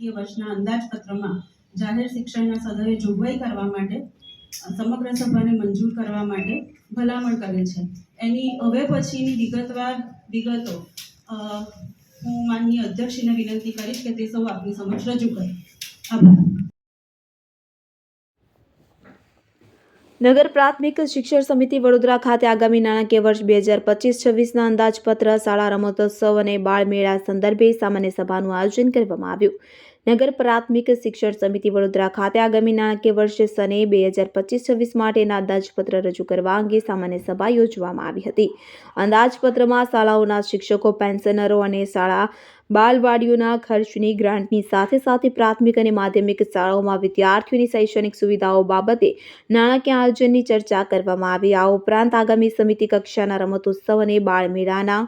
વર્ષના અંદાજપત્રમાં જાહેર શિક્ષણના સદરે જોગવાઈ કરવા માટે, સમગ્ર સભાને મંજૂર કરવા માટે ભલામણ કરે છે. એની હવે પછીની વિગતવાર વિગતો હું માનનીય અધ્યક્ષને વિનંતી કરીશ કે તે સૌ આપની સમક્ષ રજૂ કરે. આભાર. નગર પ્રાથમિક શિક્ષણ સમિતિ વડોદરા ખાતે આગામી નાણાકીય વર્ષ બે હજાર પચીસ છવ્વીસના અંદાજપત્ર, શાળા રમતોત્સવ અને બાળ મેળા સંદર્ભે સામાન્ય સભાનું આયોજન કરવામાં આવ્યું. નગર પ્રાથમિક શિક્ષણ સમિતિ વડોદરા ખાતે આગામી નાણાકીય વર્ષે સને બે હજાર પચીસ છવ્વીસ માટેના અંદાજપત્ર રજૂ કરવા અંગે સામાન્ય સભા યોજવામાં આવી હતી. અંદાજપત્રમાં શાળાઓના શિક્ષકો, પેન્શનરો અને શાળા બાલવાડીઓના ખર્ચની ગ્રાન્ટની સાથે સાથે પ્રાથમિક અને માધ્યમિક શાળાઓમાં વિદ્યાર્થીઓની શૈક્ષણિક સુવિધાઓ બાબતે નાણાકીય આયોજનની ચર્ચા કરવામાં આવી. આ ઉપરાંત આગામી સમિતિ કક્ષાના રમતોત્સવ અને બાળમેળાના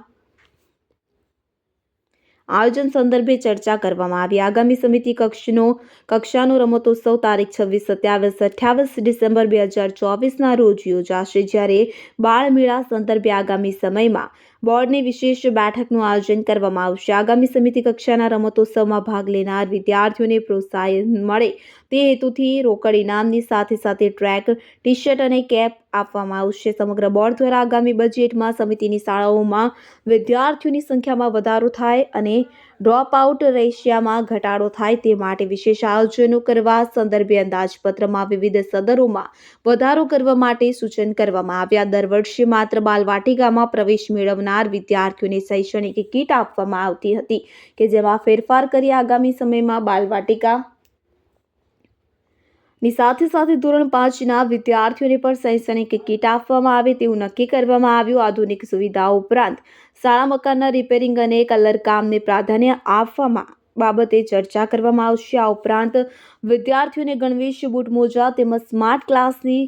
આયોજન સંદર્ભે ચર્ચા કરવામાં આવી. આગામી સમિતિ કક્ષનો, કક્ષાનો રમતોત્સવ તારીખ છવ્વીસ, સત્યાવીસ, અઠ્યાવીસ ડિસેમ્બર બે હજાર ચોવીસના રોજ યોજાશે. જ્યારે બાળમેળા સંદર્ભે આગામી સમયમાં બોર્ડની વિશેષ બેઠકનું આયોજન કરવામાં આવશે. આગામી સમિતિ કક્ષાના રમતોત્સવમાં ભાગ લેનાર વિદ્યાર્થીઓને પ્રોત્સાહન મળે તે હેતુથી રોકડ ઇનામની સાથે સાથે ટ્રેક ટી શર્ટ અને કેપ આપવામાં આવશે. સમગ્ર બોર્ડ દ્વારા આગામી બજેટમાં સમિતિની શાળાઓમાં વિદ્યાર્થીઓની સંખ્યામાં વધારો થાય અને ડ્રોપ આઉટ રેશિયામાં ઘટાડો થાય તે માટે વિશેષ આયોજનો કરવા સંદર્ભે અંદાજપત્રમાં વિવિધ સદરોમાં વધારો કરવા માટે સૂચન કરવામાં આવ્યા. દર વર્ષે માત્ર બાલવાટિકામાં પ્રવેશ મેળવનાર વિદ્યાર્થીઓને શૈક્ષણિક કીટ આપવામાં આવતી હતી કે જેમાં ફેરફાર કરી આગામી સમયમાં બાલવાટિકા ની સાથે સાથે ધોરણ પાંચના વિદ્યાર્થીઓને પણ શૈક્ષણિક કીટ આપવામાં આવે તેવું નક્કી કરવામાં આવ્યું. આધુનિક સુવિધાઓ ઉપરાંત શાળા મકાનના રિપેરિંગ અને કલરકામને પ્રાધાન્ય આપવામાં બાબતે ચર્ચા કરવામાં આવશે. આ ઉપરાંત વિદ્યાર્થીઓને ગણવેશ, બૂટ, મોજા તેમજ સ્માર્ટ ક્લાસની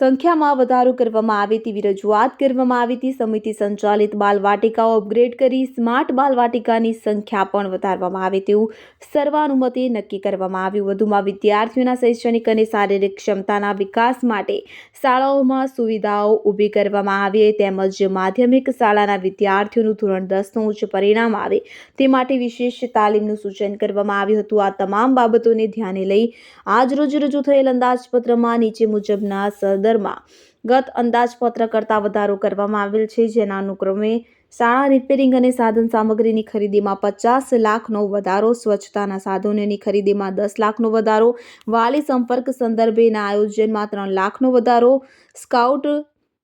સંખ્યામાં વધારો કરવામાં આવે તેવી રજૂઆત કરવામાં આવી હતી. સમિતિ સંચાલિત બાલવાટિકાઓ અપગ્રેડ કરી સ્માર્ટ બાલવાટિકાની સંખ્યા પણ વધારવામાં આવે તેવું સર્વાનુમતે નક્કી કરવામાં આવ્યું. વધુમાં વિદ્યાર્થીઓના શૈક્ષણિક અને શારીરિક ક્ષમતાના વિકાસ માટે શાળાઓમાં સુવિધાઓ ઊભી કરવામાં આવે તેમજ માધ્યમિક શાળાના વિદ્યાર્થીઓનું ધોરણ દસનું ઉચ્ચ પરિણામ આવે તે માટે વિશેષ તાલીમનું સૂચન કરવામાં આવ્યું હતું. આ તમામ બાબતોને ધ્યાને લઈ આજરોજ રજૂ થયેલ અંદાજપત્રમાં નીચે મુજબના સદરમાં ગત અંદાજપત્ર કરતાં વધારો કરવામાં આવેલ છે. જેના અનુક્રમે શાળા રિપેરિંગ અને સાધન સામગ્રીની ખરીદીમાં પચાસ લાખનો વધારો, સ્વચ્છતાના સાધનોની ખરીદીમાં દસ લાખનો વધારો, વાલી સંપર્ક સંદર્ભેના આયોજનમાં ત્રણ લાખનો વધારો, સ્કાઉટ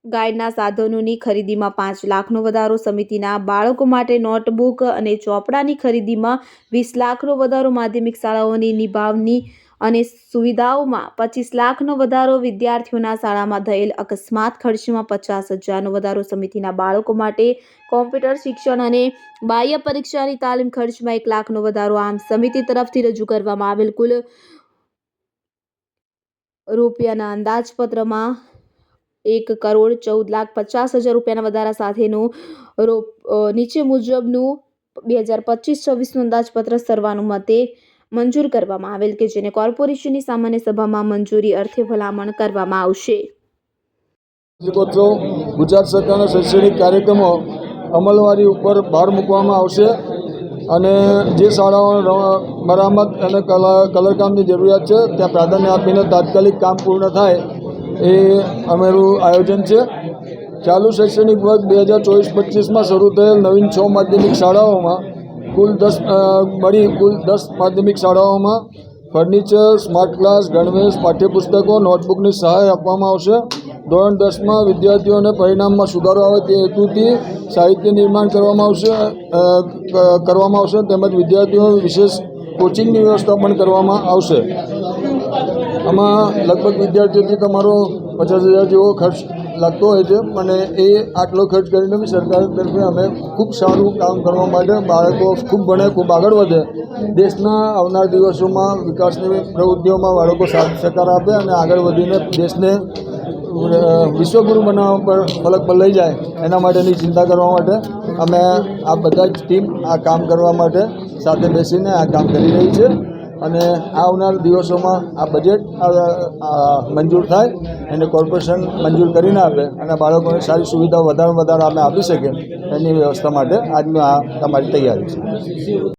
ગાઈડના સાધનોની ખરીદીમાં પાંચ લાખનો વધારો, સમિતિના બાળકો માટે નોટબુક અને ચોપડાની ખરીદીમાં વીસ લાખનો વધારો, માધ્યમિક શાળાઓની નિભાવની અને સુવિધાઓમાં પચીસ લાખનો વધારો વિદ્યાર્થીઓના શાળામાં થયેલ અકસ્માત ખર્ચમાં પચાસ હજારનો વધારો સમિતિના બાળકો માટે, કોમ્પ્યુટર શિક્ષણ અને બાહ્ય પરીક્ષાની તાલીમ ખર્ચમાં એક લાખનો વધારો આમ સમિતિ તરફથી રજૂ કરવામાં આવેલ કુલ રૂપિયાના અંદાજપત્રમાં એક કરોડ ચૌદ લાખ પચાસ હજાર રૂપિયાના વધારા સાથેનું રો નીચે મુજબનું બે હજાર પચીસ છવ્વીસનું અંદાજપત્ર સર્વાનુમતે મંજૂર કરવામાં આવેલ કે જેને કોર્પોરેશનની સામાન્ય સભામાં મંજૂરી અર્થે ભલામણ કરવામાં આવશે. ગુજરાત સરકારના શૈક્ષણિક કાર્યક્રમો અમલવારી ઉપર ભાર મૂકવામાં આવશે અને જે શાળાઓ મરામત અને કલા, કલરકામની જરૂરિયાત છે, ત્યાં પ્રાધાન્ય આપીને તાત્કાલિક કામ પૂર્ણ થાય એ અમારું આયોજન છે. ચાલુ શૈક્ષણિક વર્ષ બે હજાર ચોવીસ પચીસમાં શરૂ થયેલ નવીન છ માધ્યમિક શાળાઓમાં કુલ દસ મળી કુલ દસ માધ્યમિક શાળાઓમાં ફર્નિચર, સ્માર્ટ ક્લાસ ગણવેશ, પાઠ્યપુસ્તકો, નોટબુકની સહાય આપવામાં આવશે. ધોરણ દસમાં વિદ્યાર્થીઓને પરિણામમાં સુધારો આવે તે હેતુથી સાહિત્ય નિર્માણ કરવામાં આવશે કરવામાં આવશે તેમજ વિદ્યાર્થીઓ વિશેષ કોચિંગની વ્યવસ્થા પણ કરવામાં આવશે. આમાં લગભગ વિદ્યાર્થીઓથી તમારો પચાસ હજાર જેવો ખર્ચ લાગતો હોય છે અને એ આટલો ખર્ચ કરીને બી સરકાર તરફે અમે ખૂબ સારું કામ કરવા માટે બાળકો ખૂબ ભણે, ખૂબ આગળ વધે. દેશના આવનાર દિવસોમાં વિકાસની પ્રવૃત્તિઓમાં બાળકો સાથ સહકાર આપે અને આગળ વધીને દેશને વિશ્વગુરુ બનાવવા પર ફલક પર લઈ જાય એના માટેની ચિંતા કરવા માટે અમે આ બધા જ ટીમ આ કામ કરવા માટે સાથે બેસીને આ કામ કરી રહી છે. અને આવનાર દિવસોમાં આ બજેટ મંજૂર થાય એને કોર્પોરેશન મંજૂર કરીને આપે અને બાળકોને સારી સુવિધા વધારે વધારે અમે આપી શકીએ એની વ્યવસ્થા માટે આજની આ તમારી તૈયારી છે.